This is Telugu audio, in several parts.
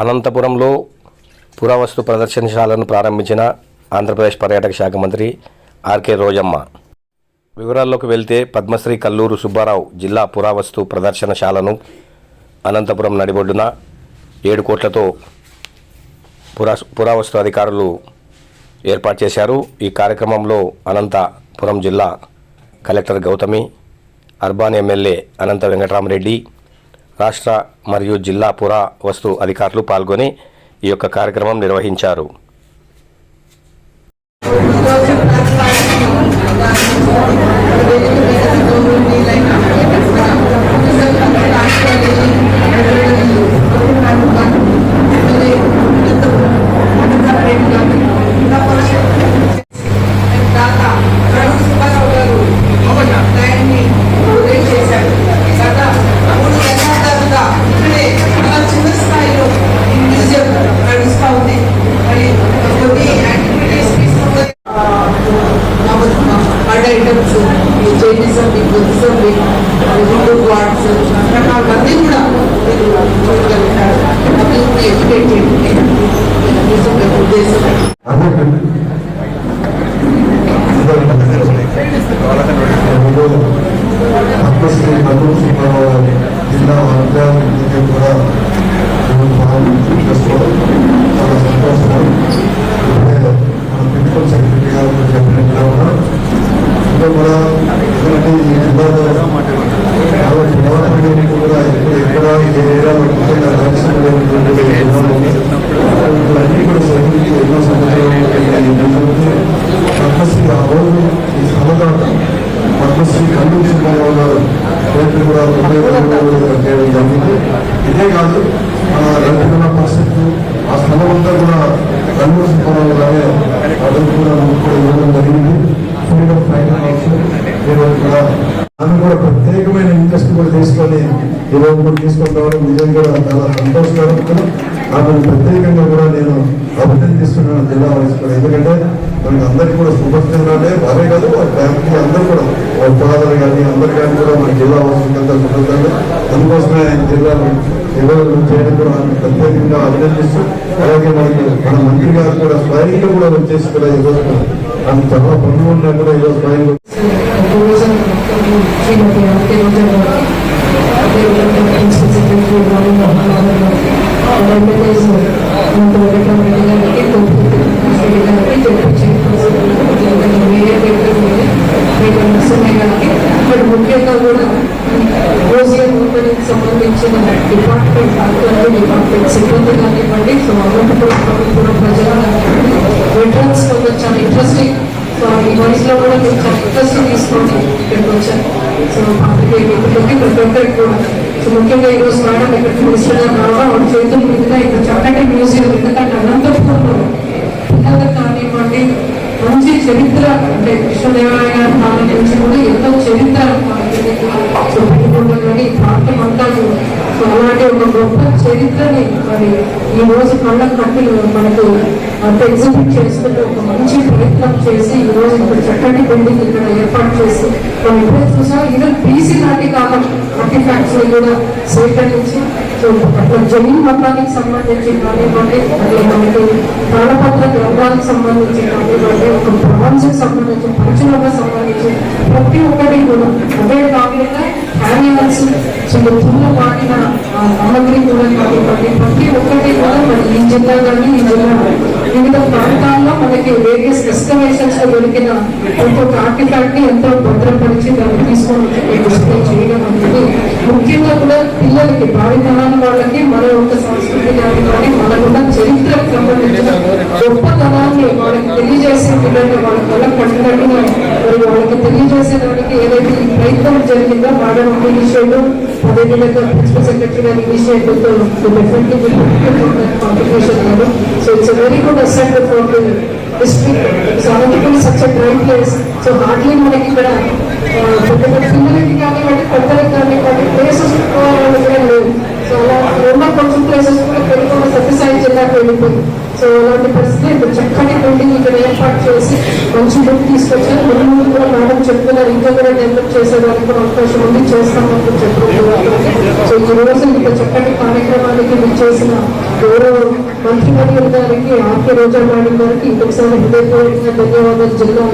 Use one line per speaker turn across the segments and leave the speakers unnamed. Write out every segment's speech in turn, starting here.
అనంతపురంలో పురావస్తు ప్రదర్శనశాలను ప్రారంభించిన ఆంధ్రప్రదేశ్ పర్యాటక శాఖ మంత్రి ఆర్కే రోజమ్మ. వివరాల్లోకి వెళ్తే పద్మశ్రీ కల్లూరు సుబ్బారావు జిల్లా పురావస్తు ప్రదర్శనశాలను అనంతపురం నడిబొడ్డున ఏడు కోట్లతో పురా పురావస్తు అధికారులు ఏర్పాటు చేశారు. ఈ కార్యక్రమంలో అనంతపురం జిల్లా collector Gautami urban MLA Anantha Venkatarami Reddy రాష్ట్ర మరియు జిల్లా పురా వస్తు అధికారులు పాల్గొని ఈ యొక్క కార్యక్రమం నిర్వహించారు
items Jainism Buddhism Hindu gods రకరకాలన్నీ కూడా మీరు చూడగలుగుతారు అభివృద్ధి ఎడ్యుకేట్ చేయడం ఉద్దేశం
పద్మశ్రీ కల్లూరు సుబ్బారావు గారి జిల్లా వర్గానికి కూడా చేసుకోవడం చాలా సంతోషం ఇప్పుడే మన ప్రిన్సిపల్ సెక్రటరీ గారు కూడా చెప్పినట్టుగా ఉన్నారు ఇంకా కూడా ఎందుకంటే ఈ జిల్లాలో కాబట్టి డెవలప్మెంట్ కూడా ఎక్కడ ఎక్కడ ఏ ఏరియాలో ముఖ్యంగా రాష్ట్రంలో ఉన్నటువంటి జిల్లాలో అన్నీ కూడా సరిగ్గా ఎన్నో సంవత్సరాలు పద్మశ్రీ ఆ రోజు ఈ సభలో పద్మశ్రీ కల్లూరు సుబ్బారావు గారు పేరు కూడా ఉపయోగపడడం చేయడం జరిగింది ఇదే కాదు మన రైతుల పరిస్థితి ఆ స్థలం అంతా కూడా కల్లూరు సుబ్బారావు గారే అతను కూడా మనకు కూడా ఇవ్వడం జరిగింది ఫ్రీడమ్ ఫైనల్ ఈరోజు కూడా ఆమె కూడా ప్రత్యేకమైన ఇంట్రెస్ట్ కూడా తీసుకొని ఈరోజు కూడా తీసుకొని రావడం నిజంగా చాలా సంతోషకరం కూడా దానికి ప్రత్యేకంగా కూడా నేను అభినందిస్తున్నాను జిల్లా వైస్ కూడా. ఎందుకంటే మనకి అందరికీ కూడా శుభ్రతనే వారే కాదు వారి ఫ్యామిలీ అందరూ కూడా. వారి ఫాదర్ కానీ అందరు కానీ కూడా మన జిల్లా వాసులంతా శుభ్రతలు అందుకోసమే ఆయన జిల్లాలో ఎవరు చేయడం కూడా ప్రత్యేకంగా అభినందిస్తూ అలాగే మనకి మన మంత్రి గారు కూడా స్వయంగా కూడా వచ్చేసి కూడా ఈరోజు ఆయన చాలా పనులు ఉన్నా కూడా ఈరోజు స్వయంగా
రోజు శ్రీమతి ఆర్కే రోజా గారు అదే విధంగా ప్రిన్సిపల్ సెక్రటరీ రాణి మోహన్ గారు ఎమ్మెల్యేస్ మంత్రి వెంకటరామరెడ్డి గారికి తోపుడు రెడ్డి గారికి జడ్పీ చైర్పర్సన్ అదేవిధంగా మేయర్ వెంకటరెడ్డి మేయర్ నరసింహయ్య గారికి మరి ముఖ్యంగా కూడా మ్యూజియం ఓపెనింగ్ సంబంధించిన డిపార్ట్మెంట్ అధికారులు డిపార్ట్మెంట్ సిబ్బంది కానివ్వండి సో అనంతపురం ప్రభుత్వం ప్రజలు కానివ్వండి వెటరన్స్ కొంచెం చాలా ఇంట్రెస్టింగ్ సో ఈ వయసులో కూడా మీరు చాలా ఇంట్రెస్ట్ తీసుకొని ఇక్కడికి వచ్చారు సో పాత్రికేయ మిత్రులకి ప్రతి ఒక్కరికి కూడా సో ముఖ్యంగా ఈరోజు మేడం ఇక్కడ మినిస్టర్ గారు రావడం వాళ్ళ చేతుల మీదుగా ఇక్కడ చక్కటి మ్యూజియం ఎందుకంటే అనంతపురంలో పిల్లలకు కానివ్వండి మంచి చరిత్ర అంటే కృష్ణదేవరాయ గారి కాలం నుంచి కూడా ఎంతో చరిత్ర మనకి సో పెట్టుకుంటా కానీ ఈ ప్రాంతం అంతా సో అలాంటి ఒక గొప్ప చరిత్రని మరి ఈ రోజు కళ్ళ కట్టి మనకు అంత ఎగ్జిబిట్ చేస్తుంటే ఒక మంచి ప్రయత్నం చేసి ఈ రోజు ఇక్కడ చక్కటి బిల్డింగ్ ఇక్కడ ఏర్పాటు చేసి మనం ఇప్పుడే చూసాం ఈవెన్ బీసీ నాటి కాలం. ఆర్టిఫాక్ట్స్ కూడా సేకరించి సో జమీన్ మొత్తానికి సంబంధించి కానివ్వండి అదే మనకి తాళపత్ర గ్రంథాలకు సంబంధించి కానివ్వండి ఒక బ్రాంజ్కి సంబంధించి పంచులకు సంబంధించి ప్రతి ఒక్కటి కూడా అదే కాకుండా హ్యాండిల్స్ చిన్న పుల్ల వాడిన సామగ్రి కూడా కానివ్వండి ప్రతి ఒక్కటి కూడా మన ఈ జిల్లా కానీ ఈ జిల్లా వివిధ ప్రాంతాల్లో మనకి వేరియస్ ఎస్కవేషన్స్లో దొరికిన ఒక్కొక్క ఆర్టిఫాక్ట్ని ఎంతో భద్రపరిచి దాన్ని తీసుకొని వచ్చి డిస్ప్లే చేయడం అనేది ముఖ్యంగా కూడా పిల్లలకి భావితనాల వాళ్ళకి మన యొక్క సంస్కృతి కానీ కానీ మనకున్న చరిత్రకు సంబంధించిన గొప్పతనాన్ని వాళ్ళకి తెలియజేసే పిల్లల్ని వాళ్ళ కళ్ళ కట్టినట్టుగా తెలియజేసేదానికి ఏదైతే ఈ ప్రయత్నం జరిగిందో మేడం ఇనిషియేటివ్ అదేవిధంగా ప్రిన్సిపల్ సెక్రటరీ గారి ఇనిషియేటివ్తో డెఫినెట్లీ కాంట్రిబ్యూషన్ కాదు so it's very good asset for the district so Anantapuram such great place so hardly మనకి ఇక్కడ పెద్ద పెద్ద పిల్లలకి కానివ్వండి పెద్దలకి కానివ్వండి ప్లేసెస్ కూడా లేవు సో అలా ఉన్న కొంచెం ప్లేసెస్ కూడా పెరుగుతున్న సత్యసాయి జిల్లాకు వెళ్ళిపోయింది.
సో అలాంటి పరిస్థితి ఇప్పుడు చక్కటి బిల్డింగ్ ఇక్కడ ఏర్పాటు చేసి మంచి లుక్ తీసుకొచ్చారు ముందు ముందు కూడా మేడం చెప్తున్నారు ఇంకా కూడా డెవలప్ చేసేదానికి కూడా అవకాశం ఉంది చేస్తామని కూడా చెప్పారు సో ఈ రోజు ఇంత చక్కటి కార్యక్రమానికి మీరు చేసిన గౌరవ మంత్రివర్యుల గారికి ఆర్కే రోజా మేడం గారికి ఇంకొకసారి హృదయపూర్వకంగా ధన్యవాదాలు జిల్లా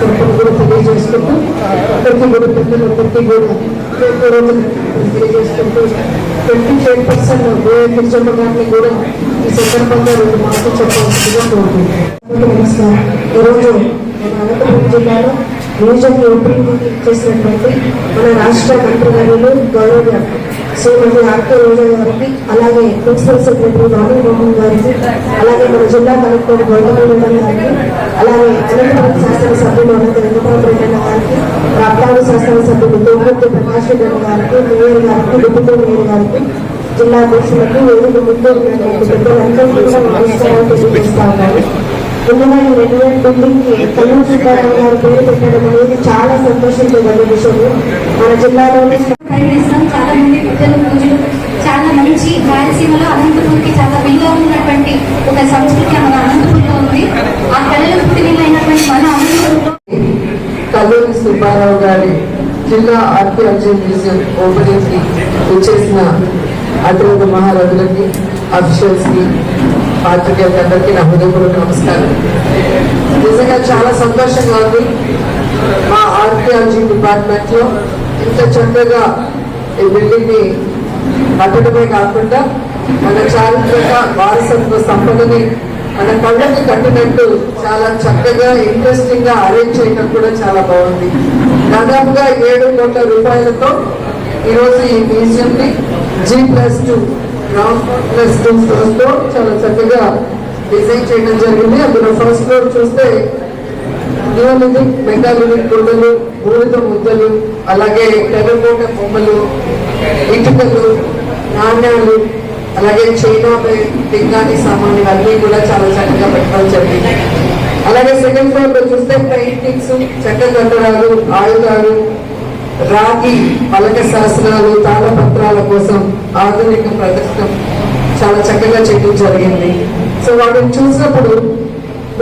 తరఫున కూడా తెలియజేసుకుంటూ అందరికీ కూడా పిల్లలందరికీ కూడా హృదయపూర్వకంగా తెలియజేసుకుంటూ ట్వంటీ ఫైవ్ పర్సెంట్ కిర్జమ్మ గారిని కూడా ఈ సందర్భంగా రెండు మాటలు చెప్పవలసిందిగా కోరుకుంటున్నాను. నమస్కారం ఈరోజు మన అనంతపురం జిల్లాలో మ్యూజియం ఓపెనింగ్ చేసినటువంటి మన రాష్ట్ర మంత్రివర్యులు గౌరవ శ్రీమతి ఆర్కే రోజా గారికి అలాగే ప్రిన్సిపల్ సెక్రటరీ రాణి మోహన్ గారికి అలాగే మన జిల్లా కలెక్టర్ గౌరవ గారికి అలాగే అనంతపురం శాసనసభ్యులు అనంత వెంకటరామరెడ్డి గారికి రాప్తాడు శాసనసభ్యులు తోమూర్తి ప్రకాష్ రెడ్డి గారికి మేయర్ గారికి డిప్యూటీ మేయర్ గారికి జిల్లా అధ్యక్షులకు వేదిక ముందు రెండు వేల బిల్డింగ్కి కల్లూరు గారు పేరు పెట్టడం అనేది చాలా సంతోషించదగ్గ విషయం. మన జిల్లాలోనే
ప్రయత్నిస్తాం చాలా మంది పెద్దలు పూజలు చాలా మంచి రాయలసీమలో అనంతపురంకి చాలా విలువ ఉన్నటువంటి ఒక సంస్కృతి మన అనంతపురంలో ఉంది. ఆ కళలు పుట్టినైనటువంటి మన అనంతపురంలో
కల్లూరి సుబ్బారావు గారి జిల్లా ఆర్కియాలజీ మ్యూజియం ఓపెనింగ్కి వచ్చేసిన అతిరథ మహారథులకి అఫీషియల్స్కి పాత్రికేయులకి అందరికీ నా హృదయపూర్వక నమస్కారం. నిజంగా చాలా సంతోషంగా ఉంది. మా ఆర్కియాలజీ డిపార్ట్మెంట్లో ఇంత చక్కగా ఈ బిల్డింగ్ని కట్టడమే కాకుండా మన చారిత్రక వారసత్వ సంపదని మన కళ్ళకి కట్టినట్టు చాలా చక్కగా ఇంట్రెస్టింగ్గా అరేంజ్ చేయడం కూడా చాలా బాగుంది. దాదాపుగా ఏడు కోట్ల రూపాయలతో ఈరోజు ఈ మ్యూజియం ని G plus two ground plus two first floor చాలా చక్కగా డిజైన్ చేయడం జరిగింది. అందులో ఫస్ట్ ఫ్లోర్ చూస్తే నియోలిథిక్ మెగాలిథిక్ గుడ్డలు బూడిద ముద్దలు అలాగే టెర్రకోట బొమ్మలు ఇటుకలు నాణ్యాలు అలాగే చైనా బే- సామాన్లు అన్నీ కూడా చాలా చక్కగా పెట్టడం జరిగింది. అలాగే సెకండ్ ఫ్లోర్లో చూస్తే పెయింటింగ్స్ చెక్క కట్టడాలు ఆయుధాలు రాగి పలక శాస్త్రాలు తాళపత్రాల కోసం ఆధునిక ప్రదర్శన చాలా చక్కగా చేయడం జరిగింది. సో వాటిని చూసినప్పుడు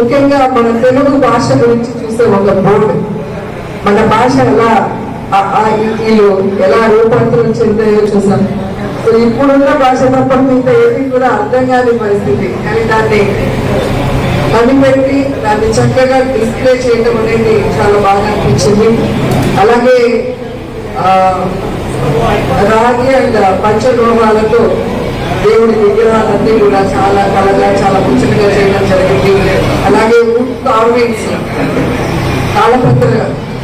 ముఖ్యంగా మన తెలుగు భాష గురించి చూసే ఒక బోర్డు. మన భాష ఎలా ఆ- ఎలా రూపాంతరం చెందాయో చూసాం. సో ఇప్పుడున్న భాష తప్ప మిగతా ఏది కూడా అర్థం కాని పరిస్థితి. కానీ దాన్ని కనిపెట్టి దాన్ని చక్కగా డిస్ప్లే చేయడం అనేది చాలా బాగా అనిపించింది. అలాగే రాగి అండ్ పంచలోహాలతో దేవుడి విగ్రహాలన్నీ కూడా చాలా కళగా చాలా ముచ్చటగా చేయడం జరిగింది. అలాగే వుడ్ కార్వింగ్స్ తాళపత్ర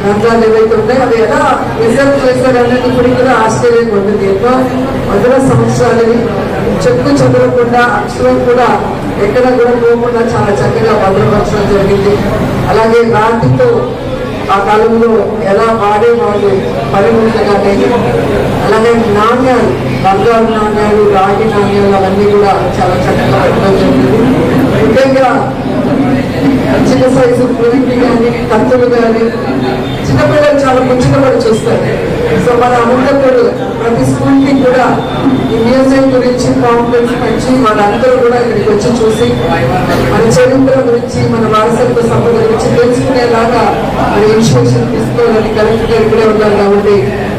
గ్రంథాలు ఏవైతే ఉన్నాయో అవి ఎలా రిజర్వ్ చేశారు ఇప్పుడు కూడా ఆశ్చర్యంగా ఉంటుంది. ఎన్నో వందల సంవత్సరాలని చెక్కు చెదరకుండా అక్షరం కూడా ఎక్కడ కూడా పోకుండా చాలా చక్కగా భద్రపరచడం జరిగింది. అలాగే రాతితో ఆ కాలంలో ఎలా వాడేవాళ్ళు పరిమితంగా అలాగే నాణ్యాలు బంగారు నాణ్యాలు రాగి నాణ్యాలు అవన్నీ కూడా చాలా చక్కగా పెట్టడం జరిగింది ముఖ్యంగా చిన్న సైజు పులికి కానీ కత్తులు కానీ చిన్నపిల్లలు చాలా ముచ్చటపడి చూస్తారు. సో మన అనంతపుడు ప్రతి స్కూల్కి కూడా ఈ మ్యూజియం గురించి కాంప్లెక్స్ పెంచి వాళ్ళందరూ కూడా ఇక్కడికి వచ్చి చూసి మన చరిత్ర గురించి మన వారసత్వ సంపద గురించి తెలుసుకునేలాగా మన ఇన్స్టిట్యూషన్ తీసుకోవాలని కలెక్టర్ గారు ఇక్కడే ఉన్నారు కాబట్టి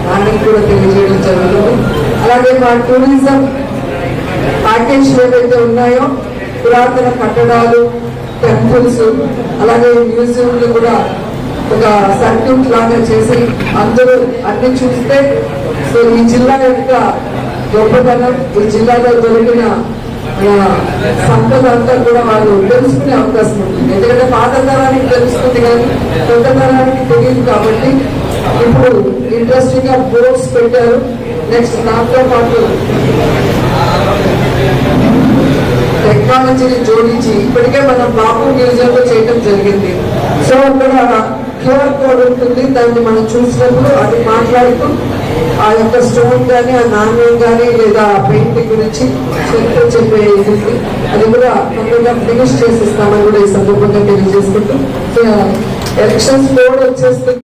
దానికి కూడా తెలియజేయడం జరుగుతుంది. అలాగే మా టూరిజం ప్యాకేజ్ ఏవైతే ఉన్నాయో పురాతన కట్టడాలు టెంపుల్స్ అలాగే మ్యూజియంలు కూడా ఒక సర్క్యూట్ లాగా చేసి అందరూ అన్ని చూస్తే సో ఈ జిల్లా యొక్క గొప్పతనం ఈ జిల్లాలో దొరికిన ఆ, సంపద అంతా కూడా వాళ్ళు తెలుసుకునే అవకాశం ఉంటుంది ఎందుకంటే పాత తరానికి తెలుస్తుంది కానీ కొత్త తరానికి తెలియదు కాబట్టి ఇప్పుడు ఇంట్రెస్టింగ్గా బోర్డ్స్ పెట్టారు. నెక్స్ట్ దాంతో పాటు టెక్నాలజీని జోడించి ఇప్పటికే మనం బాపు మ్యూజియం లో చేయడం జరిగింది. సో అక్కడ క్యూఆర్ కోడ్ ఉంటుంది. దాన్ని మనం చూసినప్పుడు అది మాట్లాడుతూ ఆ యొక్క స్టోన్ కానీ ఆ నాణ్యం కానీ లేదా ఆ పెయింటింగ్ గురించి చెప్తూ చెప్పే ఇది అది కూడా తొందరగా ఫినిష్ చేసిస్తామని కూడా ఈ సందర్భంగా తెలియజేసుకుంటూ ఎలక్షన్స్ కోడ్ వచ్చేస్తుంది.